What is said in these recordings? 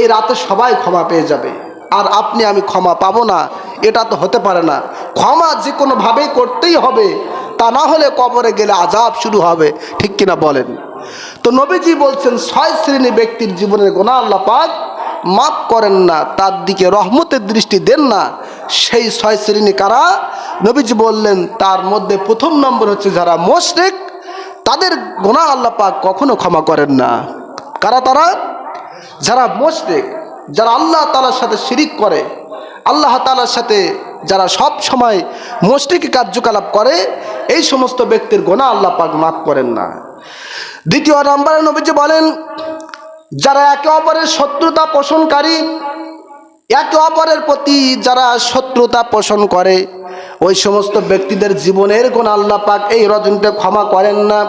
এই রাতে সবাই ক্ষমা পেয়ে যাবে। আর আপনি আমি ক্ষমা পাবো না, এটা তো হতে পারে না। ক্ষমা যে কোনোভাবেই করতেই হবে, তা না হলে কবরে গেলে আজাব শুরু হবে। ঠিক কিনা বলেন? তো নবীজি বলছেন, ছয় শ্রেণি ব্যক্তির জীবনের গোনা আল্লাহ পাক মাফ করেন না, তার দিকে রহমতের দৃষ্টি দেন না। সেই ছয় শ্রেণি কারা? নবীজি বললেন, তার মধ্যে প্রথম নম্বর হচ্ছে যারা মোশরেক, তাদের গোনা আল্লাহ পাক কখনো ক্ষমা করেন না। কারা তারা? যারা মোশরেক যারা আল্লাহ তালার সাথে শিরিক করে, আল্লাহ তালার সাথে যারা সব সময় মোশরিক কার্যকলাপ করে, এই সমস্ত ব্যক্তির গোনা আল্লাহ পাক মাফ করেন না। দ্বিতীয় নম্বরে নবীজি বলেন, যারা একে অপরের শত্রুতা পোষণকারী, একে অপরের প্রতি যারা শত্রুতা পোষণ করে, ওই সমস্ত ব্যক্তিদের জীবনের কোন আল্লাহ পাক এই রজনীতে ক্ষমা করেন না।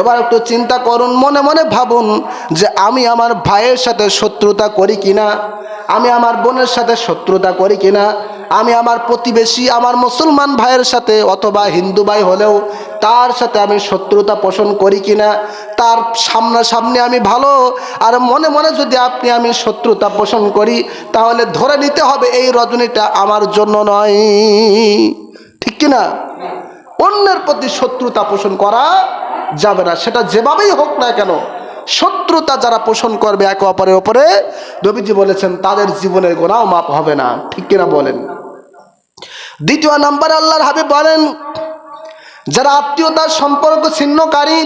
এবার একটু চিন্তা করুন, মনে মনে ভাবুন যে আমি আমার ভাইয়ের সাথে শত্রুতা করি কিনা, আমি আমার বোনের সাথে শত্রুতা করি কিনা, আমি আমার প্রতিবেশী, আমার মুসলমান ভাইয়ের সাথে অথবা হিন্দু ভাই হলেও তার সাথে আমি শত্রুতা পোষণ করি কিনা, তার সামনাসামনি আমি ভালো, আর মনে মনে যদি আপনি আমি শত্রুতা পোষণ করি, তাহলে ধরে নিতে হবে এই রজনীটা আমার জন্য নয়। ঠিক কিনা? অন্যের প্রতি শত্রুতা পোষণ করা যাবে না। সেটা যেভাবেই হোক না কেন, শত্রুতা যারা পোষণ করবে একে অপরের ওপরে রবিজি বলেছেন, তাদের জীবনের গোনাও মাপ হবে না। ঠিক কিনা বলেন? দ্বিতীয় নাম্বার আল্লাহর হাবিব বলেন, যারা আত্মীয়তার সম্পর্ক ছিন্নকারী,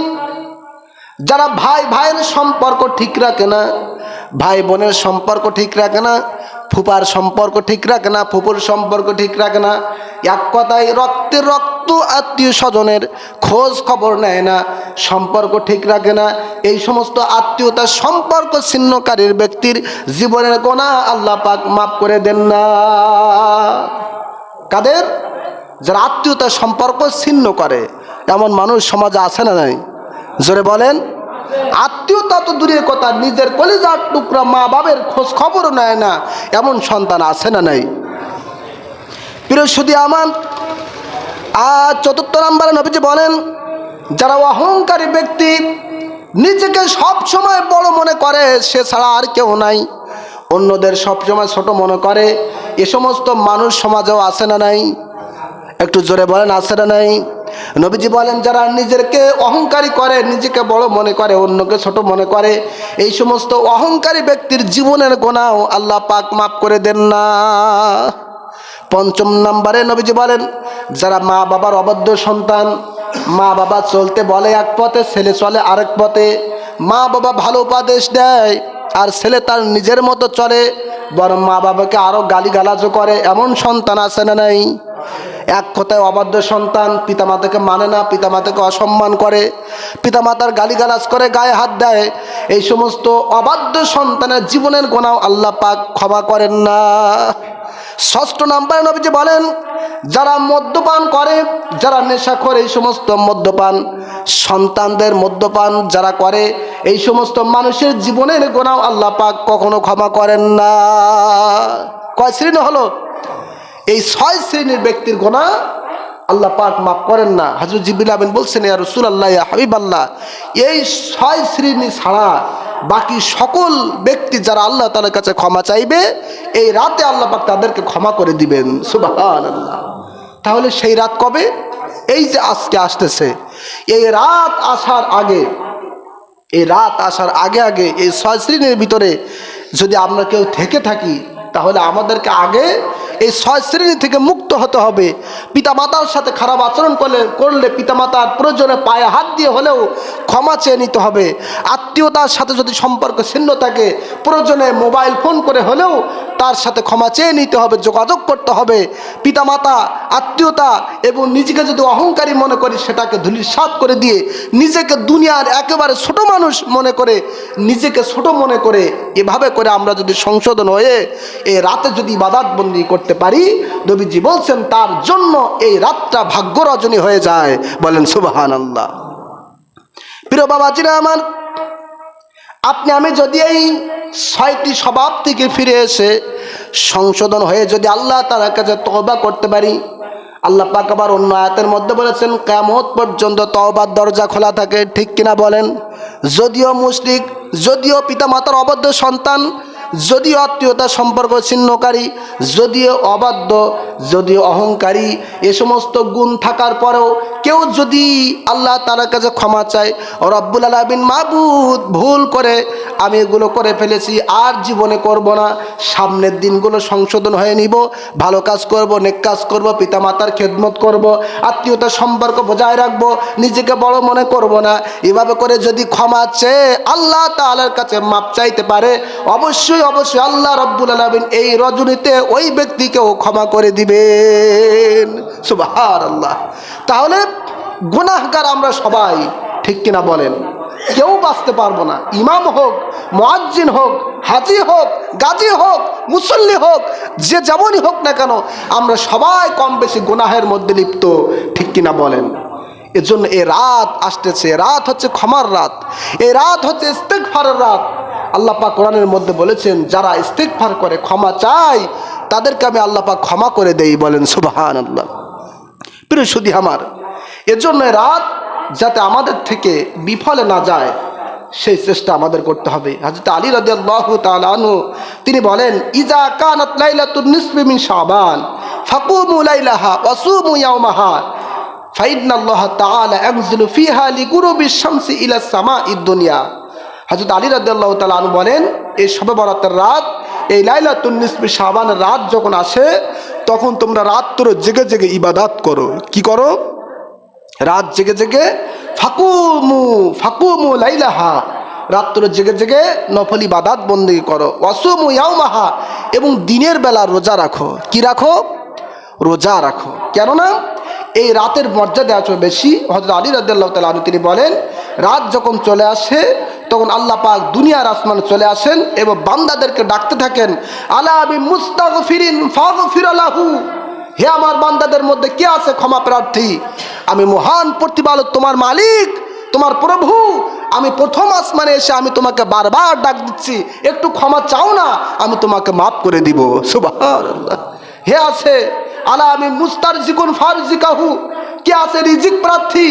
যারা ভাই ভাইয়ের সম্পর্ক ঠিক রাখে না ভাই বোনের সম্পর্ক ঠিক রাখে না ফুপার সম্পর্ক ঠিক রাখে না ফুপুর সম্পর্ক ঠিক রাখে না। এক কথায় রক্তের রক্ত আত্মীয় স্বজনের খোঁজ খবর নেয় না, সম্পর্ক ঠিক রাখে না। এই সমস্ত আত্মীয়তার সম্পর্ক ছিন্নকারীর ব্যক্তির জীবনের গোনা আল্লাহ পাক মাফ করে দেন না। কাদের? যারা আত্মীয়তার সম্পর্ক ছিন্ন করে, এমন মানুষ সমাজে আছে না নাই? জোরে বলেন। আত্মীয়তা তো দূরের কথা, নিজের কলিজার টুকরা মা বাবের খোঁজ খবরও নেয় না। এমন সন্তান আছে না নাই? প্রিয় শুধু আমার আর চতুর্থ নম্বরে নবীজি বলেন, যারা অহংকারী ব্যক্তি, নিজেকে সব সময় বড় মনে করে, সে ছাড়া আর কেউ নাই। অন্যদের সবসময় ছোট মনে করে, এ সমস্ত মানুষ সমাজেও আছে না নাই? একটু জোরে বলেন, আছে না নাই? নবীজি বলেন, যারা নিজেকে অহংকারী করে, নিজেকে বড় মনে করে, অন্যকে ছোট মনে করে, এই সমস্ত অহংকারী ব্যক্তির জীবনের গোনাও আল্লাহ পাক মাফ করে দেন না। পঞ্চম নম্বরে নবীজি বলেন, যারা মা বাবার অবাধ্য সন্তান, মা বাবা চলতে বলে এক পথে, ছেলে চলে আরেক পথে, মা বাবা ভালো উপদেশ দেয়, আর ছেলে তার নিজের মতো চলে, বরং মা বাবাকে আরও গালিগালাজও করে, এমন সন্তান আছে না নাই? এক কথায় অবাধ্য সন্তান, পিতামাতাকে মানে না, পিতামাতাকে অসম্মান করে, পিতামাতার গালিগালাজ করে, গায়ে হাত দেয়, এই সমস্ত অবাধ্য সন্তানের জীবনের গোনাও আল্লাহ পাক ক্ষমা করেন না। ষষ্ঠ নাম্বার নবীজি বলেন, যারা মদ্যপান করে, যারা নেশা করে, এই সমস্ত মদ্যপান সন্তানদের মদ্যপান যারা করে, এই সমস্ত মানুষের জীবনের গোনাও আল্লাহ পাক কখনো ক্ষমা করেন না। কয় শ্রেণি হলো? এই ছয় শ্রেণির ব্যক্তির গোনা আল্লাহ পাক মাফ করেন না। হাজরত জিবিল আমিন বলছেন, ইয়া রসুল আল্লাহ ইয়া হাবিব আল্লাহ এই ছয় শ্রেণি ছাড়া বাকি সকল ব্যক্তি যারা আল্লাহ তালার কাছে ক্ষমা চাইবে, এই রাতে আল্লাহ পাক তাদেরকে ক্ষমা করে দিবেন। সুবাহান আল্লাহ তাহলে সেই রাত কবে? এই যে আজকে আসতেছে। এই রাত আসার আগে, এই রাত আসার আগে আগে এই ছয় শ্রেণির ভিতরে যদি আমরা কেউ থেকে থাকি তাহলে আমাদেরকে আগে এই ছয় শ্রেণি থেকে মুক্ত হতে হবে। পিতামাতার সাথে খারাপ আচরণ করলে করলে পিতামাতার প্রয়োজনে পায়ে হাত দিয়ে হলেও ক্ষমা চেয়ে নিতে হবে। আত্মীয়তার সাথে যদি সম্পর্ক ছিন্ন থাকে, প্রয়োজনে মোবাইল ফোন করে হলেও তার সাথে ক্ষমা চেয়ে নিতে হবে, যোগাযোগ করতে হবে। পিতামাতা, আত্মীয়তা এবং নিজেকে যদি অহংকারী মনে করি, সেটাকে ধুলিসাৎ করে দিয়ে নিজেকে দুনিয়ার একেবারে ছোট মানুষ মনে করে, নিজেকে ছোট মনে করে, এভাবে করে আমরা যদি সংশোধন হয়ে এই রাতে যদি ইবাদাতবন্দি করতে পারি, নবীজি বলছেন, তার জন্য এই রাতটা ভাগ্য রজনী হয়ে যায়। বলেন সুবাহান আল্লাহ প্রিয় বাবাজিরা আমার, আপনি, আমি যদি এই ছয়টি স্বভাব থেকে ফিরে এসে সংশোধন হয়ে যদি আল্লাহ তার কাছে তবা করতে পারি, আল্লাহ পাক আবার অন্য আয়াতের মধ্যে বলেছেন কেমত পর্যন্ত তওবার দরজা খোলা থাকে, ঠিক কিনা বলেন? যদিও মুশরিক, যদিও পিতামাতার অবদ্ধ সন্তান যদিও আত্মীয়তা সম্পর্ক ছিন্নকারী, যদিও অবাধ্য, যদিও অহংকারী, এ সমস্ত গুণ থাকার পরেও কেউ যদি আল্লাহ তালার কাছে ক্ষমা চায়, রব্বুল আলমিন মাবুদ ভুল করে আমি এগুলো করে ফেলেছি, আর জীবনে করব না। সামনের দিনগুলো সংশোধন হয়ে নিব, ভালো কাজ করব, নেক কাজ করব, পিতামাতার খেদমত করব, আত্মীয়তার সম্পর্ক বজায় রাখব, নিজেকে বড় মনে করব না। এভাবে করে যদি ক্ষমা চেয়ে আল্লাহ তালার কাছে মাপ চাইতে পারে, অবশ্যই অবশ্যই আল্লাহ রব্বুল আলমিন এই রজনীতে ওই ব্যক্তিকেও ক্ষমা করে দিবেন। সুবাহার আল্লাহ তাহলে গুনাহগার আমরা সবাই ঠিক কিনা বলেন? কেউ বাঁচতে পারব না। ইমাম হোক, মোয়াজ্জিন হোক, হাজি হোক, গাজী হোক, মুসল্লি হোক, যে যেমনই হোক না কেন, আমরা সবাই কম বেশি গুনাহের মধ্যে লিপ্ত। ঠিক কিনা বলেন? এজন্য এ রাত আসতেছে। রাত হচ্ছে ক্ষমার রাত। এ রাত হচ্ছে ইস্তেকফারের রাত। আল্লাহ পাক কোরআনের মধ্যে বলেছেন, যারা ইস্তেকফার করে, ক্ষমা চায়, তাদেরকে আমি আল্লাহ ক্ষমা করে দেই বলেন সুবাহান আল্লাহ প্রিয় সুদি আমার, এজন্য রাত যাতে আমাদের থেকে বিফলে না যায়, সেই চেষ্টা আমাদের করতে হবে। হাজরত আলী রাদিয়াল্লাহু তাআলা আনহু, তিনি বলেন, ইজা কানাত লাইলাতুন শাবান লাইলাহা দুনিয়া। আলী আনহু বলেন, এই শবে বরাতের রাত, এই লাইলাতুন নিসফি শাবানের রাত যখন আসে, তখন তোমরা রাত্র জেগে জেগে ইবাদত করো। কি করো? রাত জেগে জেগে, ফাকুমু ফাকুমু লাইলাহা। রাত্র জেগে জেগে নফলি বাদাত বন্দি করো। অসুমু ইয়াউমাহা। এবং দিনের বেলা রোজা রাখো। কি রাখো? রোজা রাখো। কেননা এই রাতের মর্যাদা আছে বেশি। হজরত আলী রাজ্লাহ তালা তিনি বলেন, রাত যখন চলে আসে, তখন আল্লাহ পাক দুনিয়ার আসমানে চলে আসেন এবং বান্দাদেরকে ডাকতে থাকেন, আলা আবি মুস্তাগ ফিরিন ফাগ ফিরালাহু হে আমার বান্দাদের মধ্যে কে আছে ক্ষমা প্রার্থী? আমি মহান প্রতিপালক, তোমার মালিক, তোমার প্রভু। আমি প্রথম আসমানে এসে আমি তোমাকে বারবার ডাক দিচ্ছি, একটু ক্ষমা চাও না, আমি তোমাকে মাফ করে দিব। সুবহানাল্লাহ। হে আছে, আলা আমি মুস্তার জিকুন ফারজিকাহু। কে আছে রিজিক প্রার্থী?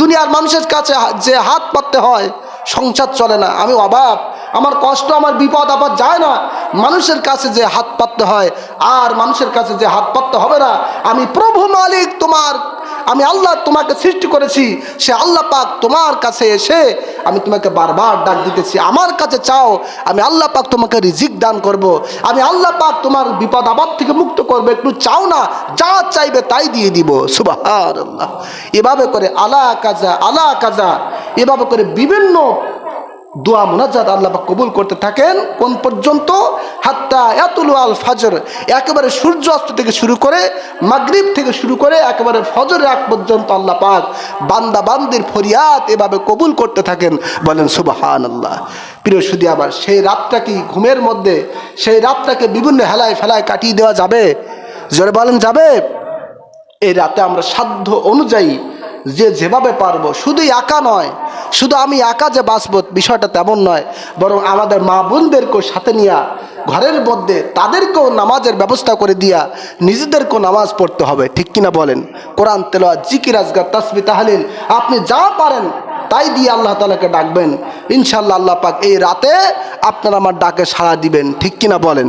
দুনিয়ার মানুষের কাছে যে হাত পাততে হয়, সংসার চলে না, আমি অভাব আমার কষ্ট, আমার বিপদ, আপদ যায় না। মানুষের কাছে যে হাত পাততে হয়, আর মানুষের কাছে যে হাত পাততে হবে না। আমি প্রভু মালিক তোমার, আমি আল্লাহ তোমাকে সৃষ্টি করেছি, সে আল্লাহ পাক তোমার কাছে এসে আমি তোমাকে বারবার ডাক দিতেছি। আমার কাছে চাও, আমি আল্লাহ পাক তোমাকে রিজিক দান করব। আমি আল্লাহ পাক তোমার বিপদ আবাদ থেকে মুক্ত করব। একটু চাও না, যা চাইবে তাই দিয়ে দিব। সুবাহ এভাবে করে আলা কাজা আলা কাজা। এভাবে করে বিভিন্ন দোয়া মোনাজাত আল্লাহ কবুল করতে থাকেন কোন পর্যন্ত? হাত্তা এতুল আল ফাজর, একেবারে সূর্য অস্ত থেকে শুরু করে মাগরিব থেকে শুরু করে একেবারে ফজরের আগ পর্যন্ত আল্লাহ পাক বান্দা বান্দির ফরিয়াদ এভাবে কবুল করতে থাকেন। বলেন সুবাহান আল্লাহ প্রিয় সুদি, আবার সেই রাতটা কি ঘুমের মধ্যে? সেই রাতটাকে বিভিন্ন হেলায় ফেলায় কাটিয়ে দেওয়া যাবে? জোরে বলেন, যাবে? এই রাতে আমরা সাধ্য অনুযায়ী যে যেভাবে পারব শুধু একা নয়, শুধু আমি একা যে বাঁচব বিষয়টা তেমন নয়, বরং আমাদের মা বোনদেরকেও সাথে নিয়া, ঘরের মধ্যে তাদেরকেও নামাজের ব্যবস্থা করে দিয়া নিজেদেরকেও নামাজ পড়তে হবে, ঠিক কিনা বলেন? কোরআন তেলোয়া জিকির, আজগার, তাসবি, তাহলিল, আপনি যা পারেন, তাই দিয়ে আল্লাহ তালাকে ডাকবেন। ইনশাল্লাহ আল্লাহ পাক এই রাতে আপনারা আমার ডাকে সাড়া দিবেন, ঠিক কিনা বলেন?